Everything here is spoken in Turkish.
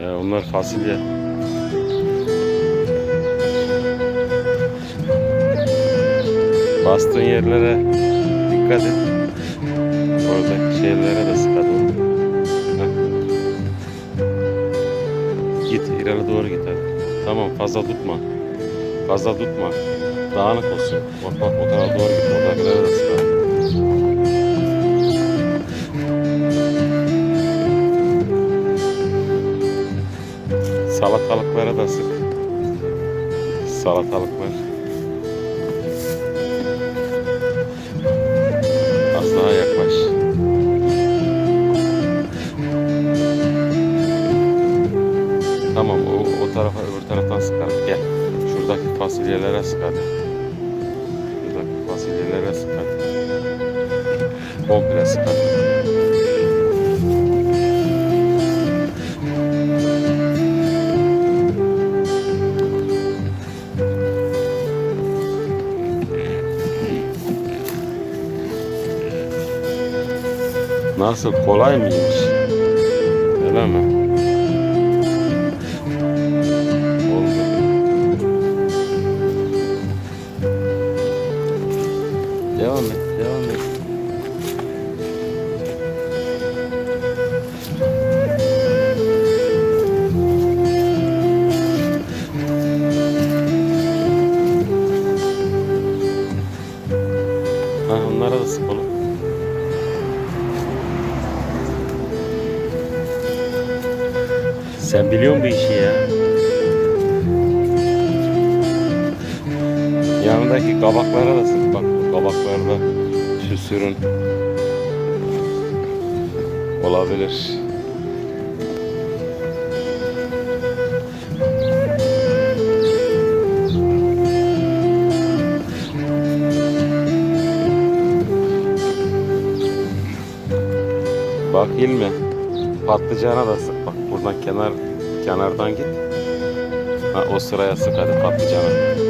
He, onlar fasulye. Bastığın yerlere dikkat et. Oradaki şeylere de sık hadi oğlum. Heh. Git ileri doğru git hadi. Tamam fazla tutma. Fazla tutma. Dağınık olsun. Bak bak o tarafa doğru git. Oradakilere de sık Salatalıklara da sık. Salatalıklar. Az daha yaklaş. Tamam o, o tarafa öbür taraftan sıkalım. Gel. Şuradaki fasulyelere sık hadi. Şuradaki fasulyelere sık hadi. Komple sık Nasıl kolay mıymış? Öyle mi? Devam et, devam et. Ha, onlara da sık. Sen biliyorsun bu işi ya. Yanındaki kabaklara da sık bak. Bu kabaklarda şu sürün olabilir. Bak ilmi. Patlıcana da sık bak. Buradan kenar kenardan git. Ha, o sıraya sık hadi patlıcana.